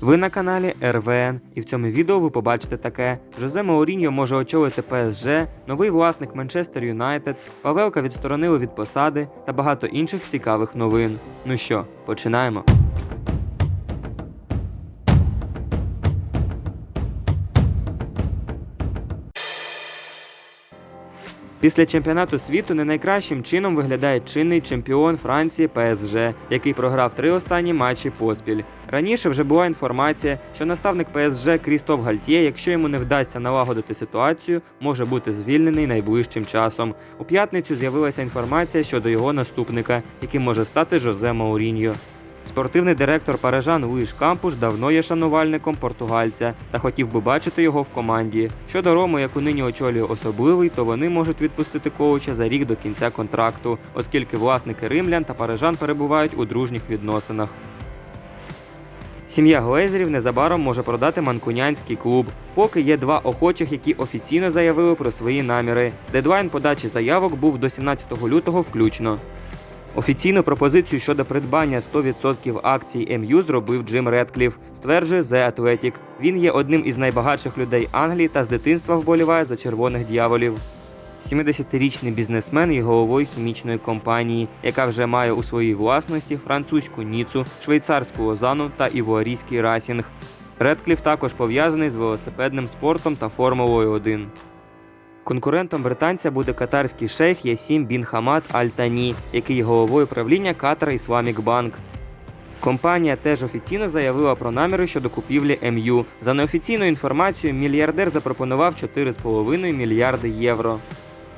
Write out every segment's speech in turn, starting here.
Ви на каналі РВН, і в цьому відео ви побачите таке: Жозе Мауріньо може очолити ПСЖ, новий власник Манчестер Юнайтед, Павелка відсторонили від посади та багато інших цікавих новин. Ну що, починаємо. Після чемпіонату світу не найкращим чином виглядає чинний чемпіон Франції ПСЖ, який програв три останні матчі поспіль. Раніше вже була інформація, що наставник ПСЖ Крістоф Гальтє, якщо йому не вдасться налагодити ситуацію, може бути звільнений найближчим часом. У п'ятницю з'явилася інформація щодо його наступника, яким може стати Жозе Мауріньо. Спортивний директор парижан Луїш Кампуш давно є шанувальником португальця та хотів би бачити його в команді. Щодо Роми, яку нині очолює особливий, то вони можуть відпустити коуча за рік до кінця контракту, оскільки власники римлян та парижан перебувають у дружніх відносинах. Сім'я Глейзерів незабаром може продати манкунянський клуб. Поки є два охочих, які офіційно заявили про свої наміри. Дедлайн подачі заявок був до 17 лютого включно. Офіційну пропозицію щодо придбання 100% акцій МЮ зробив Джим Редкліф, стверджує The Athletic. Він є одним із найбагатших людей Англії та з дитинства вболіває за червоних дьяволів. 70-річний бізнесмен є головою хімічної компанії, яка вже має у своїй власності французьку Ніцу, швейцарську Лозану та івуарійський Расінг. Редкліф також пов'язаний з велосипедним спортом та Формулою 1. Конкурентом британця буде катарський шейх Ясім Бін Хамад Аль Тані, який є головою правління Катар Ісламік Банк. Компанія теж офіційно заявила про наміри щодо купівлі МЮ. За неофіційною інформацією, мільярдер запропонував 4,5 мільярди євро.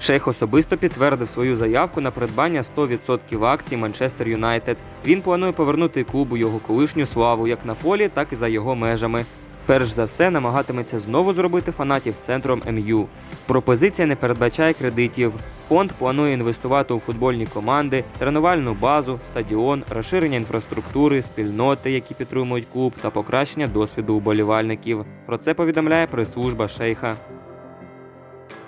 Шейх особисто підтвердив свою заявку на придбання 100% акцій Манчестер Юнайтед. Він планує повернути клубу його колишню славу як на полі, так і за його межами. Перш за все, намагатиметься знову зробити фанатів центром МЮ. Пропозиція не передбачає кредитів. Фонд планує інвестувати у футбольні команди, тренувальну базу, стадіон, розширення інфраструктури, спільноти, які підтримують клуб, та покращення досвіду уболівальників. Про це повідомляє прес-служба шейха.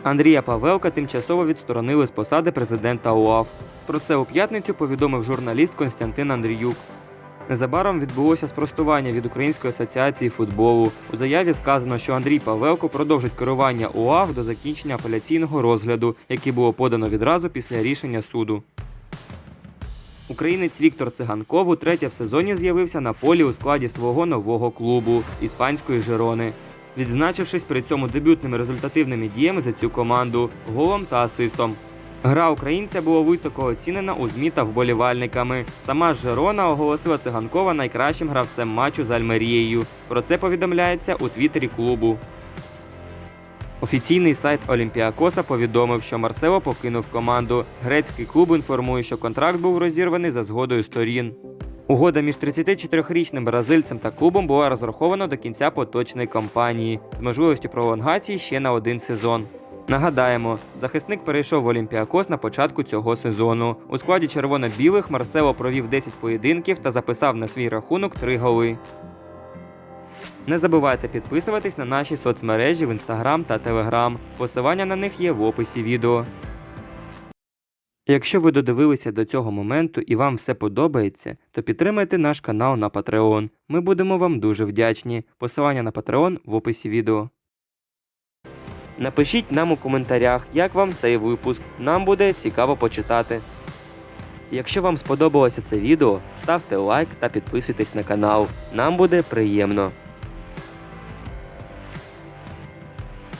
Андрія Павелка тимчасово відсторонили з посади президента УАФ. Про це у п'ятницю повідомив журналіст Константин Андріюк. Незабаром відбулося спростування від Української асоціації футболу. У заяві сказано, що Андрій Павелко продовжить керування УАФ до закінчення апеляційного розгляду, який було подано відразу після рішення суду. Українець Віктор Циганков утретє в сезоні з'явився на полі у складі свого нового клубу іспанської Жерони, відзначившись при цьому дебютними результативними діями за цю команду голом та асистом. Гра українця була високо оцінена у ЗМІ та вболівальниками. Сама ж Жерона оголосила циганкова найкращим гравцем матчу з Альмерією. Про це повідомляється у твіттері клубу. Офіційний сайт Олімпіакоса повідомив, що Марсело покинув команду. Грецький клуб інформує, що контракт був розірваний за згодою сторін. Угода між 34-річним бразильцем та клубом була розрахована до кінця поточної кампанії з можливістю пролонгації ще на один сезон. Нагадаємо, захисник перейшов в Олімпіакос на початку цього сезону. У складі червоно-білих Марсело провів 10 поєдинків та записав на свій рахунок 3 голи. Не забувайте підписуватись на наші соцмережі в Інстаграм та Телеграм. Посилання на них є в описі відео. Якщо ви додивилися до цього моменту і вам все подобається, то підтримайте наш канал на Patreon. Ми будемо вам дуже вдячні. Посилання на Patreon в описі відео. Напишіть нам у коментарях, як вам цей випуск. Нам буде цікаво почитати. Якщо вам сподобалося це відео, ставте лайк та підписуйтесь на канал. Нам буде приємно.